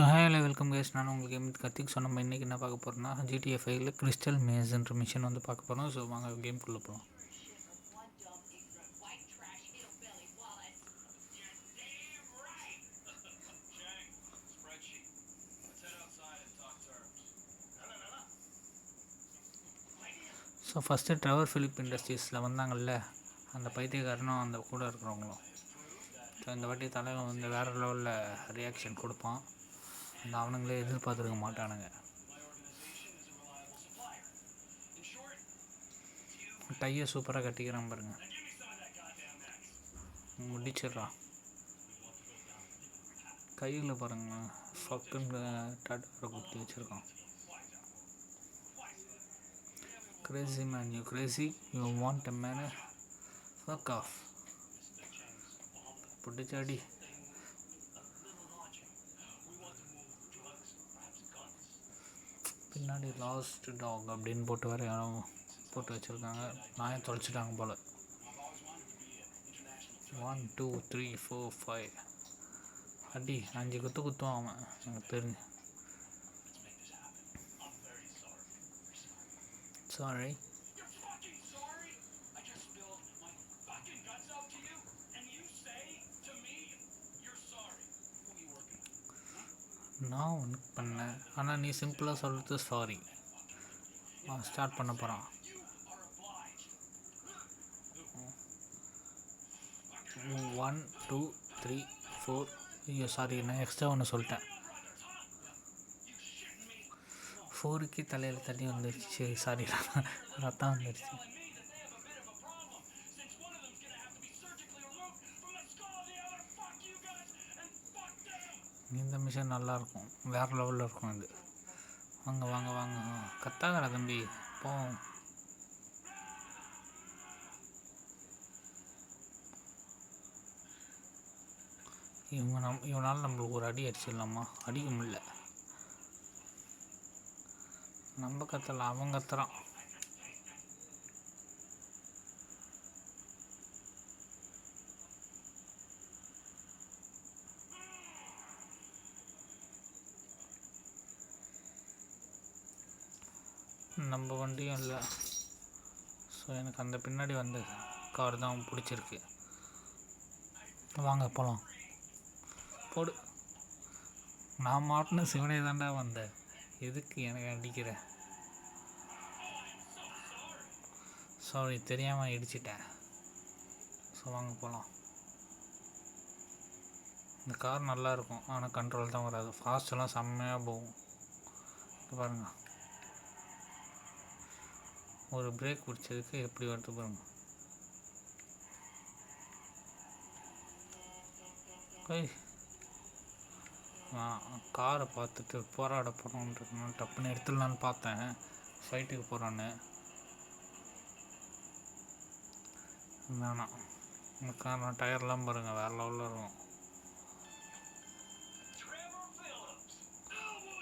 So ஹேல welcome case நான் உங்களுக்கு game கத்திக்கு சொன்ன நம்ம இன்றைக்கி என்ன பார்க்க போகிறோம்னா ஜிடிஎஃப் ஃபைவ்ல கிறிஸ்டல் மேஸ்ன்ற மிஷின் வந்து பார்க்க போகிறோம் ஸோ வாங்க கேம்குள்ளே போகலாம் ஸோ ஃபஸ்ட்டு ட்ரவர் ஃபிலிப் இண்டஸ்ட்ரீஸில் வந்தாங்கல்ல அந்த பைத்தியக்காரனும் அந்த கூட இருக்கிறவங்களும். ஸோ இந்த வாட்டி தலைவன் வந்து வேறு லெவலில் ரியாக்ஷன் கொடுப்பான். அந்த அவனுங்களே எதிர்பார்த்துருக்க மாட்டானுங்க. டையை சூப்பராக கட்டிக்கிறான் பாருங்க. முடிச்சிடுறான் கையில் பாருங்க ஃபக்குன்னு டாட்டா குத்தி வச்சுருக்கான். Crazy man you crazy you want a man fuck off பிடிச்சாடி பின்னாடி லாஸ்ட் டாக் அப்படின்னு போட்டு வேறு யாரும் போட்டு வச்சுருக்காங்க. நாயை தொலைச்சிட்டாங்க போல். One two three four five அடி அஞ்சு குத்து குத்துவான் அவன். எனக்கு தெரிஞ்சு. சாரி நான் ஒன்று பண்ணேன் ஆனால் நீ சிம்பிளாக சொல்கிறது சாரி ஸ்டார்ட் பண்ண போகிறான் ஒன் டூ த்ரீ ஃபோர் ஐயோ சாரி நான் எக்ஸ்ட்ரா ஒன்று சொல்லிட்டேன். ஃபோருக்கே தலையில் தண்ணி வந்துடுச்சு சாரி ரத்தம் வந்துடுச்சு இந்த மிஷின் நல்லாயிருக்கும் வேறு லெவலில் இருக்கும் இது. வாங்க வாங்க வாங்க. கத்தாதரா தம்பி. போவோம். இவங்க நம் இவனால் நம்மளுக்கு ஒரு அடி அடிச்சிடலாமா? அடிக்க முடியல. நம்ம கத்தலை அவன் கத்துறான். நம்ம வண்டியும் இல்லை. ஸோ எனக்கு அந்த பின்னாடி வந்த கார் தான் பிடிச்சிருக்கு. வாங்க போகலாம் போடு. நான் மாட்டின சிவனே தாண்டா வந்தேன் எதுக்கு எனக்கு அடிக்கிற? சாரி தெரியாமல் இடிச்சிட்டேன். ஸோ வாங்க போகலாம் இந்த கார் நல்லாயிருக்கும் ஆனால் கண்ட்ரோல் தான் வராது. ஃபாஸ்ட்டெல்லாம் செம்மையாக போகும். பாருங்கள் ஒரு பிரேக் பிடிச்சதுக்கு எப்படி வருது பாருங்க. ஏய் நான் காரை பார்த்துட்டு போராட போகிறோன்ட்டு டப்புன்னு எடுத்துடலான்னு பார்த்தேன். சைட்டுக்கு போகிறான்னு வேணாம். இந்த காரணம் டயர்லாம் பாருங்கள் வேறு லெவலில் இருக்கும்.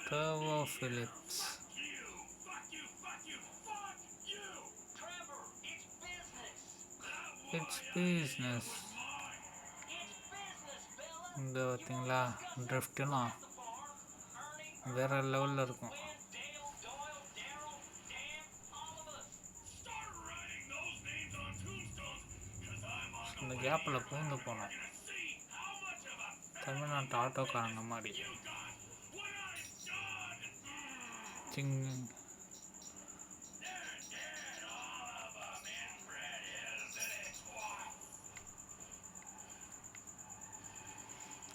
டர்வோ ஃபிலிப்ஸ் இட்ஸ் பிஸ்னஸ் இந்த பார்த்தீங்களா ட்ரிஃப்ட்லாம் வேறு லெவலில் இருக்கும். இந்த கேப்பில் பூந்து போனோம். தமிழ்நாட்டு ஆட்டோக்காரங்க மாதிரி. சிங்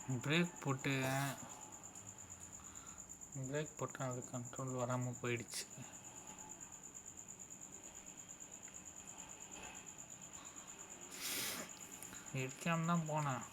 பிரேக் போட்டு பிரேக் போட்டால் அது கண்ட்ரோல் வராமல் போயிடுச்சு. இடிக்காம தான் போனேன்.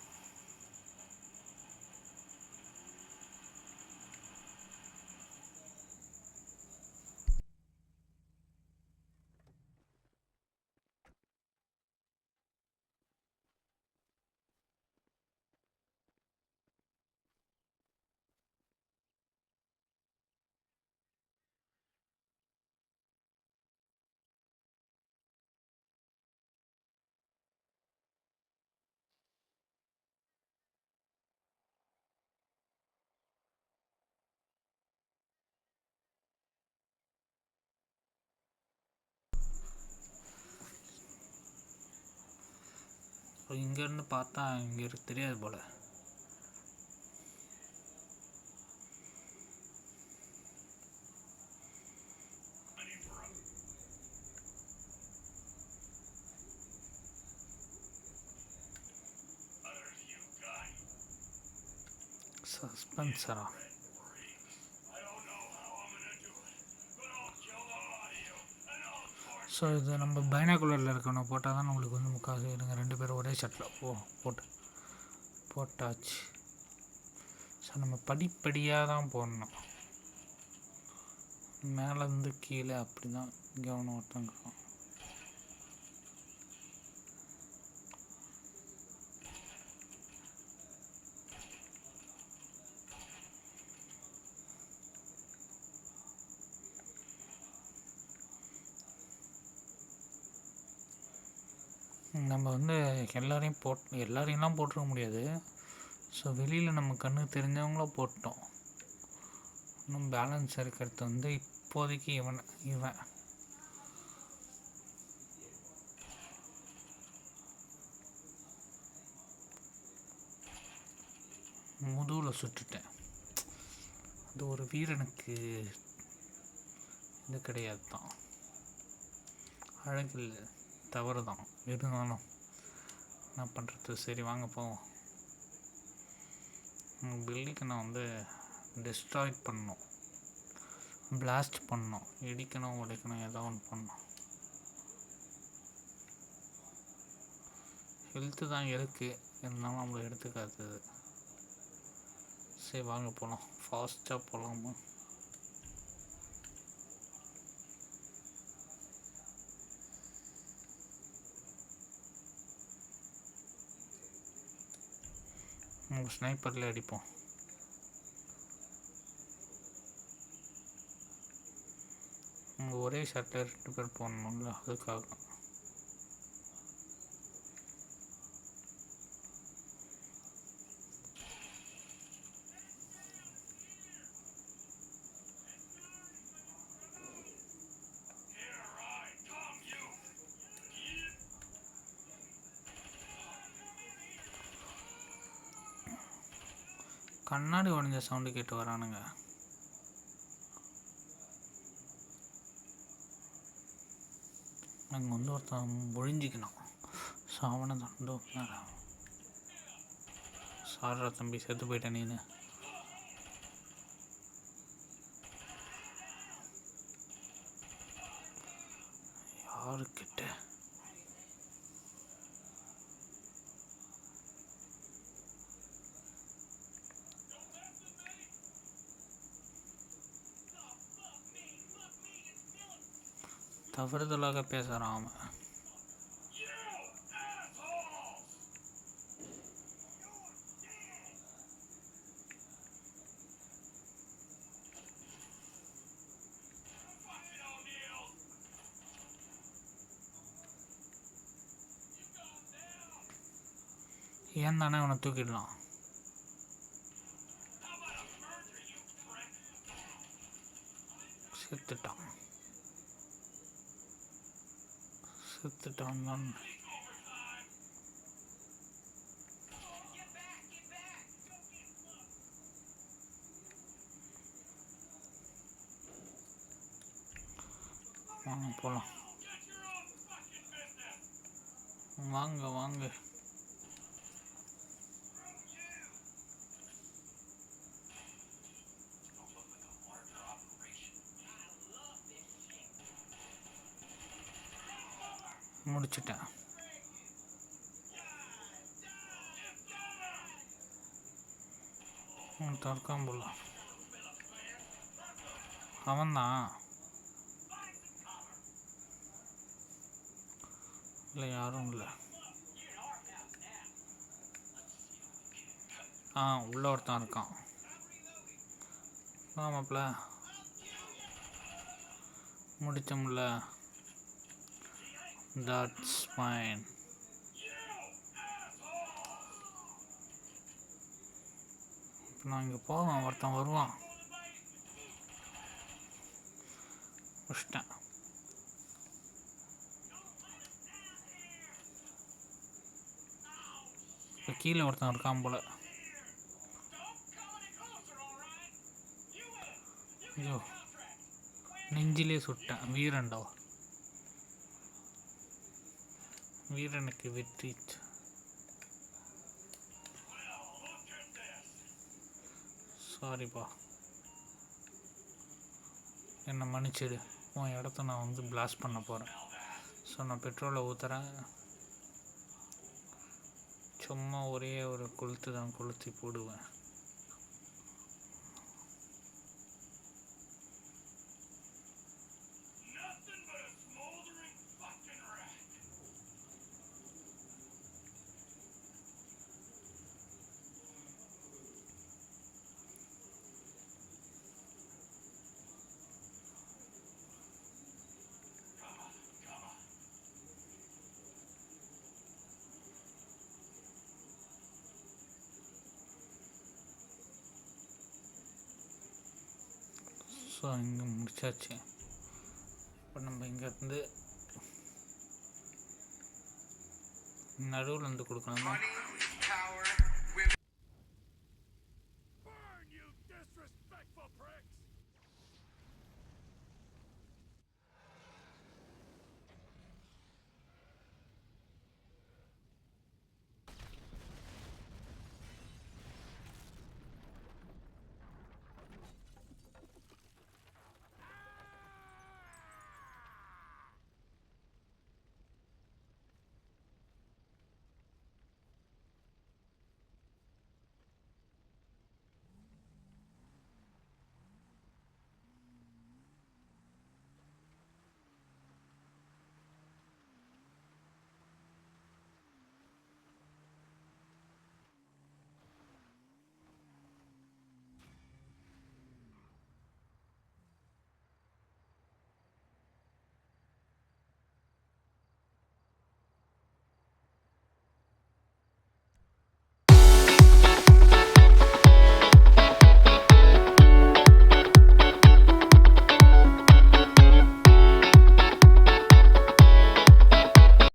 ஸோ இங்கேருந்து பார்த்தா இங்கே இருக்கு தெரியாது போல். சஸ்பென்சரா ஸோ இது நம்ம பைனாகுலரில் இருக்கணும். போட்டால் தான் நம்மளுக்கு வந்து முக்கால்வாசி இருங்க. ரெண்டு பேரும் ஒரே ஷர்ட்டில் ஓ போட்டு. போட்டாச்சு. ஸோ நம்ம படிப்படியாக தான் போடணும். மேலேருந்து கீழே அப்படி தான் கவனம் ஒருத்தங்க நம்ம வந்து எல்லோரையும் போட் எல்லாரையும்லாம் போட்டுருக்க முடியாது. ஸோ வெளியில் நம்ம கண்ணுக்கு தெரிஞ்சவங்கள போட்டோம் இன்னும் பேலன்ஸ் இருக்கிறது வந்து இப்போதைக்கு இவன் இவன். முதுகில் சுட்டுட்டேன். அது ஒரு வீரனுக்கு இது கிடையாது தான் அழகில் தவறு தான் இருந்தாலும் என்ன பண்ணுறது சரி வாங்க போவோம். பில்டிங்கை நான் வந்து டிஸ்ட்ராய் பண்ணணும். பிளாஸ்ட் பண்ணணும். இடிக்கணும் உடைக்கணும் ஏதோ ஒன்று பண்ணணும். ஹெல்த்து தான் இருக்குது இருந்தாலும் நம்மளை எடுத்துக்காது. சரி வாங்க போகலாம் ஃபாஸ்ட்டாக போகலாமா ஸ்னைப்பரில் அடிப்போம். உங்கள் ஒரே ஷர்ட்டில் ரெண்டு பேர் போடணும்ல அதுக்காக. கண்ணாடி உடஞ்ச சவுண்டு கேட்டு வரானுங்க. அங்கே வந்து ஒருத்தன் ஒழிஞ்சிக்கணும் சாவனை தண்டோ தண்டு சாரா தம்பி செத்து போயிட்டேன் நீனு. தவறுதலாக பேசுகிறான் அவன். ஏன் தானே அவனை தூக்கிடலாம்? செத்துட்டான். செத்துட்டான் தான் வாங்க போகலாம் வாங்க வாங்க. முடிச்சிட்டேன் தற்காம போல அவன்தான். இல்லை யாரும் இல்லை. ஆ உள்ள ஒருத்தன் இருக்கான். ஆமாப்ல முடிச்சோம்ல. That's fine. இப்போ நான் இங்கே போவேன். ஒருத்தன் வருவான். முடிச்சிட்டேன் இப்போ கீழே ஒருத்தன் இருக்கான் போல். ஐயோ. நெஞ்சிலே சுட்டேன். வீரண்டோ வீரனுக்கு வெற்றி. சாரிப்பா என்னை மன்னிச்சிடு. உன் இடத்த நான் வந்து பிளாஸ்ட் பண்ண போகிறேன் ஸோ நான் பெட்ரோலை ஊற்றுறேன் சும்மா ஒரே ஒரு கொளுத்து தான் கொளுத்தி போடுவேன். ஸோ இங்கே முடிச்சாச்சு. இப்போ நம்ம இங்கேருந்து நடுவில் வந்து கொடுக்கணுமா?